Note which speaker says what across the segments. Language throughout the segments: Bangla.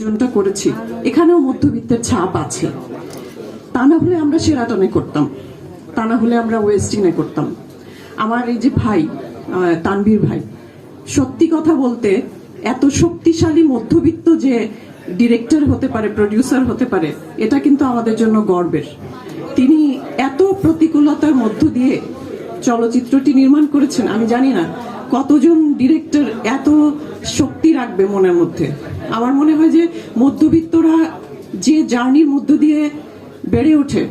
Speaker 1: আয়োজনটা করেছি। এখানেও মধ্যবিত্তের ছাপ আছে। তা না হলে আমরা সেরাটনে করতাম। তা না হলে আমরা ওয়েস্টিনে করতাম। আমার এই যে ভাই আহ, তানভীর ভাই সত্যি কথা বলতে এত শক্তিশালী মধ্যবিত্ত যে ডিরেক্টর হতে পারে প্রডিউসার হতে পারে এটা কিন্তু আমাদের জন্য গর্বের। তিনি এত প্রতিকূলতার মধ্য দিয়ে চলচ্চিত্রটি নির্মাণ করেছেন। আমি জানি না কতজন ডিরেক্টর এত শক্তি রাখবে মনের মধ্যে। আমার মনে হয় যে মধ্যবিত্তরা যে জার্নির মধ্য দিয়ে বেড়ে ওঠে,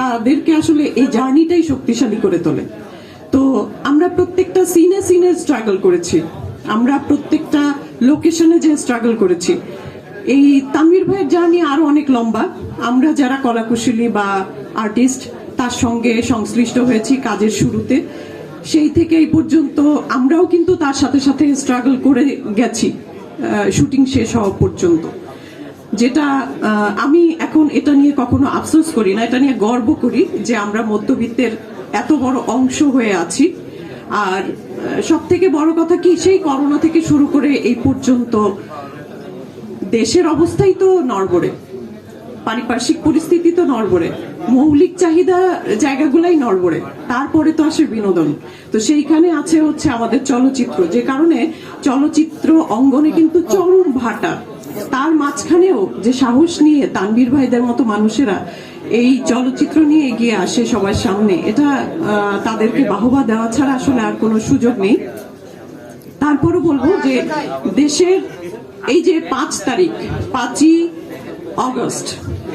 Speaker 1: তাদেরকে আসলে এই জার্নিটাই শক্তিশালী করে তোলে। তো আমরা প্রত্যেকটা সিনে সিনে স্ট্রাগল করেছি। আমরা প্রত্যেকটা লোকেশনে যে স্ট্রাগল করেছি। এই তামির ভাইয়ের জার্নি আরও অনেক লম্বা। আমরা যারা কলাকুশলী বা আর্টিস্ট তার সঙ্গে সংশ্লিষ্ট হয়েছি কাজের শুরুতে। সেই থেকে এই পর্যন্ত আমরাও কিন্তু তার সাথে সাথে স্ট্রাগল করে গেছি। শুটিং শেষ হওয়া পর্যন্ত। যেটা আমি এখন এটা নিয়ে কখনো আফসোস করি না, এটা নিয়ে গর্ব করি যে আমরা মধ্যবিত্তের এত বড় অংশ হয়ে আছি। আর সব থেকে বড় কথা কি, সেই করোনা থেকে শুরু করে এই পর্যন্ত দেশের অবস্থাই তো নড়বড়ে। পারিপার্শ্বিক পরিস্থিতি তো নড়বড়ে। মৌলিক চাহিদা জায়গাগুলাই নড়বড়ে। তারপরে তো আসে বিনোদন। তো সেইখানে আছে হচ্ছে আমাদের চলচ্চিত্র। যে কারণে চলচ্চিত্র অঙ্গনে কিন্তু চরম ভাটা। তার মাঝখানেও যে সাহস নিয়ে তানবীর ভাইদের মতো মানুষেরা এই চলচ্চিত্র নিয়ে এগিয়ে আসে সবার সামনে, এটা তাদেরকে বাহবা দেওয়া ছাড়া আসলে আর কোনো সুযোগ নেই। তারপরও বলব যে দেশের এই যে পাঁচ তারিখ, পাঁচই অগস্ট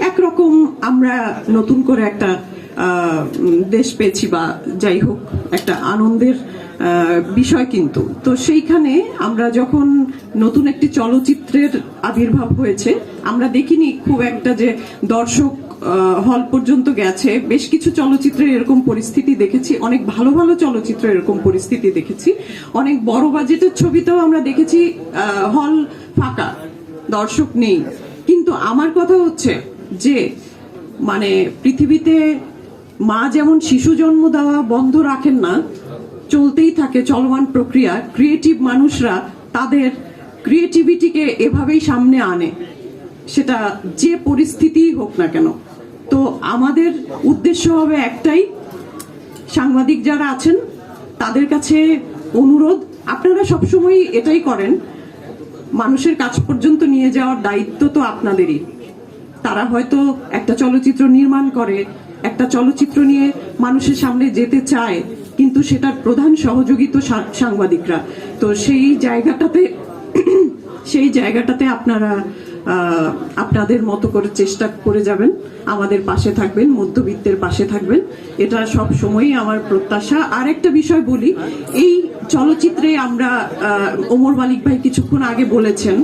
Speaker 1: একরকম আমরা নতুন করে একটা দেশ পেয়েছি বা যাই হোক, একটা আনন্দের বিষয় কিন্তু। তো সেইখানে আমরা যখন নতুন একটি চলচ্চিত্রের আবির্ভাব হয়েছে, আমরা দেখিনি খুব একটা যে দর্শক হল পর্যন্ত গেছে। বেশ কিছু চলচ্চিত্রের এরকম পরিস্থিতি দেখেছি, অনেক ভালো ভালো চলচ্চিত্র এরকম পরিস্থিতি দেখেছি। অনেক বড় বাজেটের ছবিতেও আমরা দেখেছি হল ফাঁকা, দর্শক নেই। কিন্তু আমার কথা হচ্ছে যে মানে পৃথিবীতে মা যেমন শিশু জন্ম দেওয়া বন্ধ রাখেন না, চলতেই থাকে চলমান প্রক্রিয়া ক্রিয়েটিভ মানুষরা তাদের ক্রিয়েটিভিটিকে এভাবেই সামনে আনে। সেটা যে পরিস্থিতি হোক না কেন। তো আমাদের উদ্দেশ্য হবে একটাই, সাংবাদিক যারা আছেন, তাদের কাছে অনুরোধ, আপনারা সবসময় এটাই করেন, মানুষের কাছ পর্যন্ত নিয়ে যাওয়ার দায়িত্ব তো আপনাদেরই। তারা হয়তো একটা চলচ্চিত্র নির্মাণ করে, একটা চলচ্চিত্র নিয়ে মানুষের সামনে যেতে চায়, কিন্তু সেটার প্রধান সহযোগী তো সাংবাদিকরা। তো সেই জায়গাটাতে সেই জায়গাটাতে আপনারা আপনাদের মতো করে চেষ্টা করে যাবেন। আমাদের পাশে থাকবেন, মধ্যবিত্তের পাশে থাকবেন। এটা সব সময়ই আমার প্রত্যাশা। আর একটা বিষয় বলি, এই চলচ্চিত্রে আমরা ওমর মালিক ভাই কিছুক্ষণ আগে বলেছেন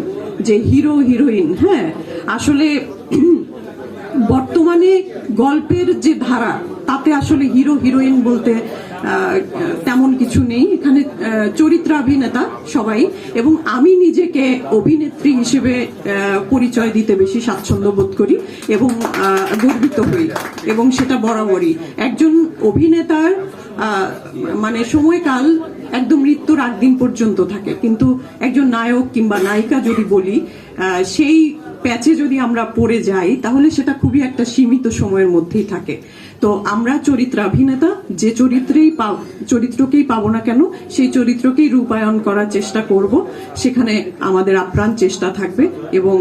Speaker 1: যে হিরো, হিরোইন হ্যাঁ? আসলে বর্তমানে গল্পের যে ধারা, তাতে আসলে হিরো, হিরোইন বলতে তেমন কিছু নেই। এখানে চরিত্রাভিনেতা সবাই, এবং আমি নিজেকে অভিনেত্রী হিসেবে পরিচয় দিতে বেশি স্বাচ্ছন্দ্য বোধ করি এবং গর্বিত হই, এবং সেটা বরাবরই। একজন অভিনেতার মানে সময়কাল একদম মৃত্যুর আগ দিন পর্যন্ত থাকে। কিন্তু একজন নায়ক কিংবা নায়িকা যদি বলি সেই প্যাচে যদি আমরা পড়ে যাই, তাহলে সেটা খুবই একটা সীমিত সময়ের মধ্যেই থাকে। তো আমরা চরিত্রাভিনেতা যে চরিত্রেই চরিত্রকেই পাবো না কেন, সেই চরিত্রকেই রূপায়ণ করার চেষ্টা করব। সেখানে আমাদের আপ্রাণ চেষ্টা থাকবে এবং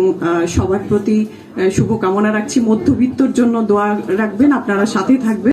Speaker 1: সবার প্রতি শুভকামনা রাখছি। মধ্যবিত্তর জন্য দোয়া রাখবেন, আপনারা সাথে থাকবেন।